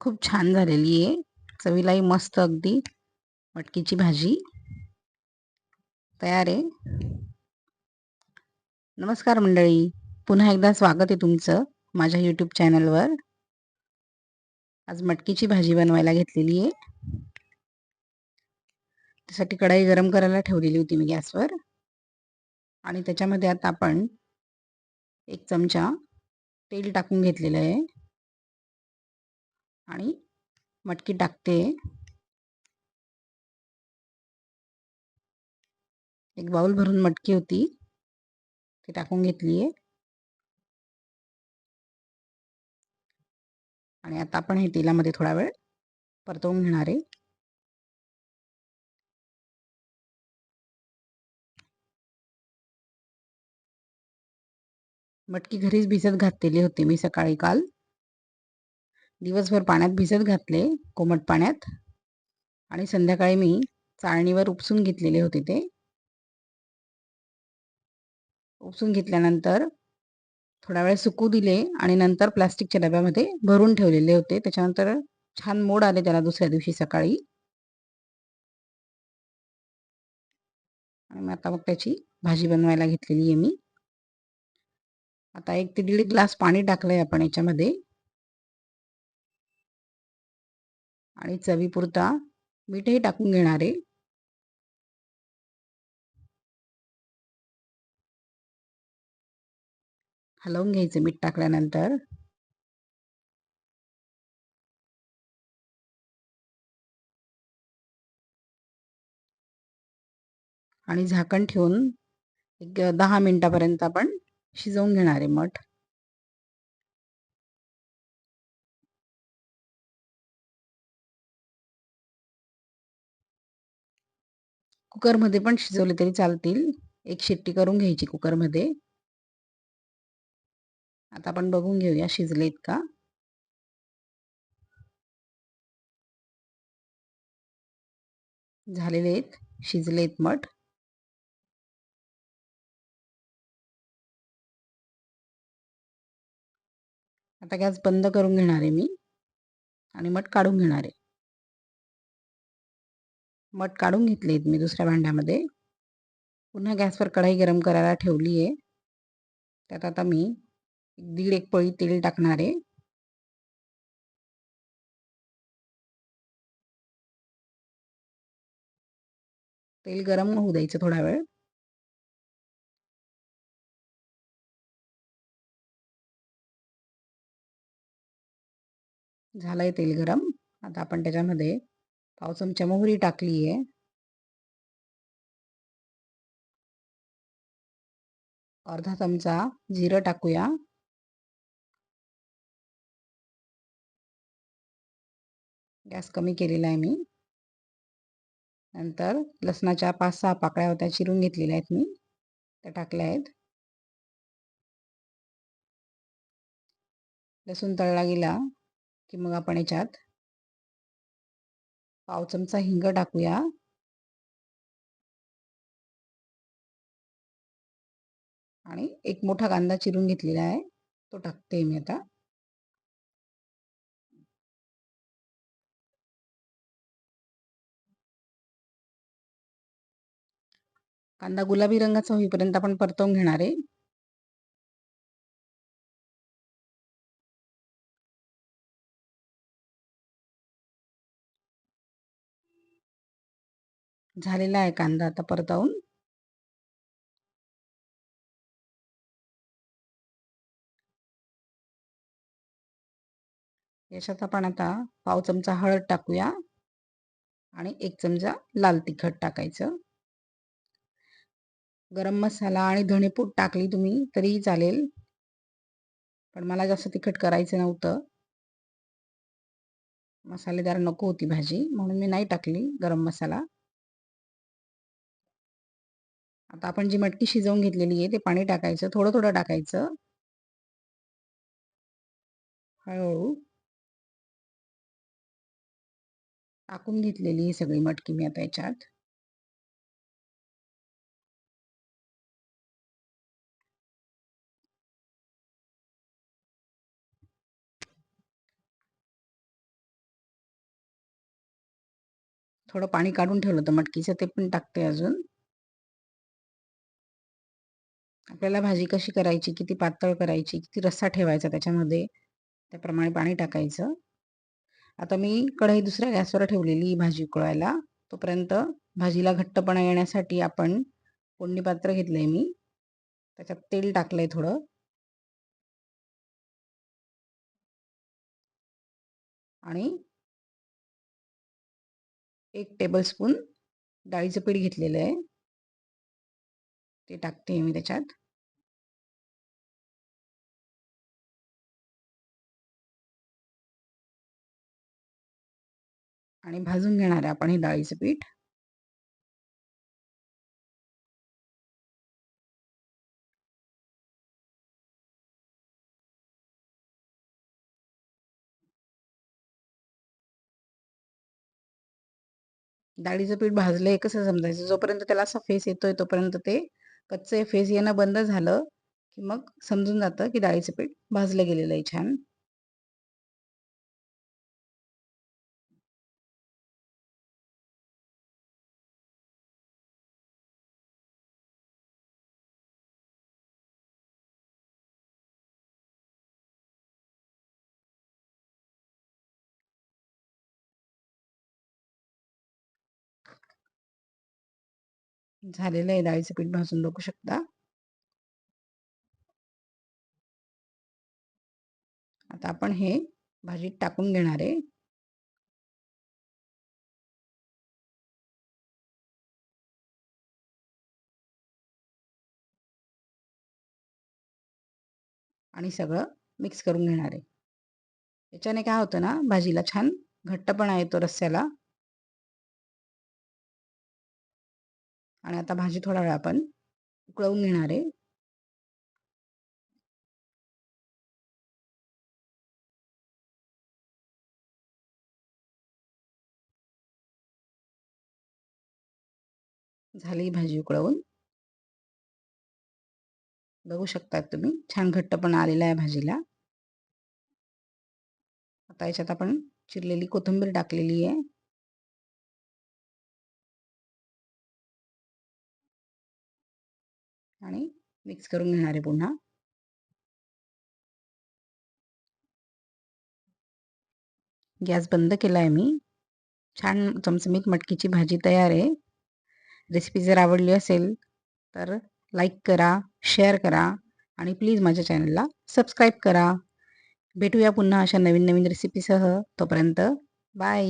खूप छान झालेली आहे. चवीलाही मस्त अगदी. मटकीची भाजी. तयार आहे. नमस्कार मंडळी. पुन्हा एकदा स्वागत आहे तुमचं माझ्या यूट्यूब चॅनलवर आज मटकीची भाजी बनवायला घेतलेली आहे. त्यासाठी कढाई गरम करायला ठेवलेली होती मी गॅसवर. आणि त्याच्यामध्ये आता आपण एक चमचा तेल टाकून घेतलेलं आहे. आणि मटकी टाकते. एक बाउल भरून मटकी होती. ती टाकून घेतली आहे. आणि आता आपण हे तेलामध्ये थोडा वेळ परतवून घेणार आहे. मटकी घरीच भिजत घातलेली होती मी सकाळी काल. दिवसभर पाण्यात भिजत घातले कोमट पाण्यात. आणि संध्याकाळी मी चाळणीवर उपसून घेतलेले होते ते. उपसून घेतल्यानंतर थोडा वेळ सुकू दिले आणि नंतर प्लास्टिकच्या डब्यामध्ये भरून ठेवलेले होते. त्याच्यानंतर छान मोड आले त्याला दुसऱ्या दिवशी सकाळी. आणि आता मग त्याची भाजी बनवायला घेतलेली आहे मी. आता एक ते दीड ग्लास पाणी टाकलंय आपण याच्यामध्ये. आणि चवीपुरता मीठही टाकून घेणार आहे. हलवून घ्यायचं मीठ टाकल्यानंतर. आणि झाकण ठेवून एक दहा मिनिटापर्यंत आपण शिजवून घेणार आहे मठ. कुकरमध्ये पण शिजवले तरी चालतील. एक शिट्टी करून घ्यायची कुकरमध्ये. आता आपण बघून घेऊया शिजलेत का. झालेले आहेत. शिजलेत मठ आता गॅस बंद करून घेणार आहे मी. आणि मठ काढून घेणार. आहे मठ काढून घेतले आहेत मी दुसऱ्या भांड्यामध्ये. पुन्हा गॅसवर कढाई गरम करायला ठेवली आहे त्यात आता मी दीड एक पळी तेल टाकणार आहे. तेल गरम होऊ द्यायचं थोडा वेळ. झालंय तेल गरम. आता आपण त्याच्यामध्ये पाव चमचा मोहरी टाकली आहे अर्धा चमचा जिरं टाकूया. गॅस कमी केलेला आहे मी. नंतर लसणाच्या पाच सहा पाकळ्या होत्या चिरून घेतलेल्या आहेत मी. त्या टाकल्या आहेत. लसूण तळला गेला की मग आपण याच्यात पाव चमचा हिंग टाकूया. आणि एक मोठा कांदा चिरून घेतलेला आहे. तो टाकते मी आता. कांदा गुलाबी रंगाचा होईपर्यंत आपण परतवून घेणार आहे. झालेला आहे कांदा. आता परतावून. याच्यात आपण आता पाव चमचा हळद टाकूया. आणि एक चमचा लाल तिखट टाकायचं. गरम मसाला आणि धणेपूड टाकली तुम्ही तरीही चालेल. पण मला जास्त तिखट करायचं नव्हतं. मसालेदार नको होती भाजी म्हणून मी नाही टाकली गरम मसाला. आता आपण जी मटकी शिजवून घेतलेली आहे ते पाणी टाकायचं थोडं थोडं टाकायचं. हळूहळू टाकून घेतलेली ही सगळी मटकी मी आता याच्यात. थोडं पाणी काढून ठेवलं होतं मटकीचं ते पण टाकते अजून. आपल्याला भाजी कशी करायची किती पातळ करायची किती रस्सा ठेवायचा त्याच्यामध्ये त्याप्रमाणे पाणी टाकायचं. आता मी कढई दुसऱ्या गॅसवर ठेवलेली भाजी उकळायला. तोपर्यंत भाजीला घट्टपणा येण्यासाठी आपण कोंडी पात्र घेतलंय मी. त्याच्यात तेल टाकलंय थोडं. आणि एक टेबलस्पून डाळीचं पीठ घेतलेलं आहे. ते टाकते मी त्याच्यात. आणि भाजून घेणार आहे आपण हे डाळीचं पीठ. डाळीचं पीठ भाजलंय कसं समजायचं? जोपर्यंत त्याला असा फेस येतोय तोपर्यंत ते कच्चे फेस येणं बंद झालं की मग समजून जातं की डाळीचं पीठ भाजलं गेलेलं आहे छान. झालेलं आहे. डाळीचं पीठ भाजून बघू शकता. आता आपण हे भाजीत टाकून घेणार आहे. आणि सगळं मिक्स करून घेणार आहे. याच्याने काय होतं ना भाजीला छान घट्टपणा येतो रस्स्याला. आणि आता भाजी थोडा वेळ आपण उकळवून घेणार आहे. झाली भाजी उकळवून. बघू शकतात तुम्ही छान घट्टपणा आलेला आहे भाजीला. आता याच्यात आपण चिरलेली कोथिंबीर टाकलेली आहे. आणि मिक्स करून घेणार आहे पुन्हा. गॅस बंद केला आहे मी. छान चमचमीत मटकीची भाजी तयार आहे. रेसिपी जर आवडली असेल तर लाईक करा शेअर करा आणि प्लीज माझ्या चॅनलला सबस्क्राईब करा. भेटूया पुन्हा अशा नवीन नवीन रेसिपीसह तोपर्यंत बाय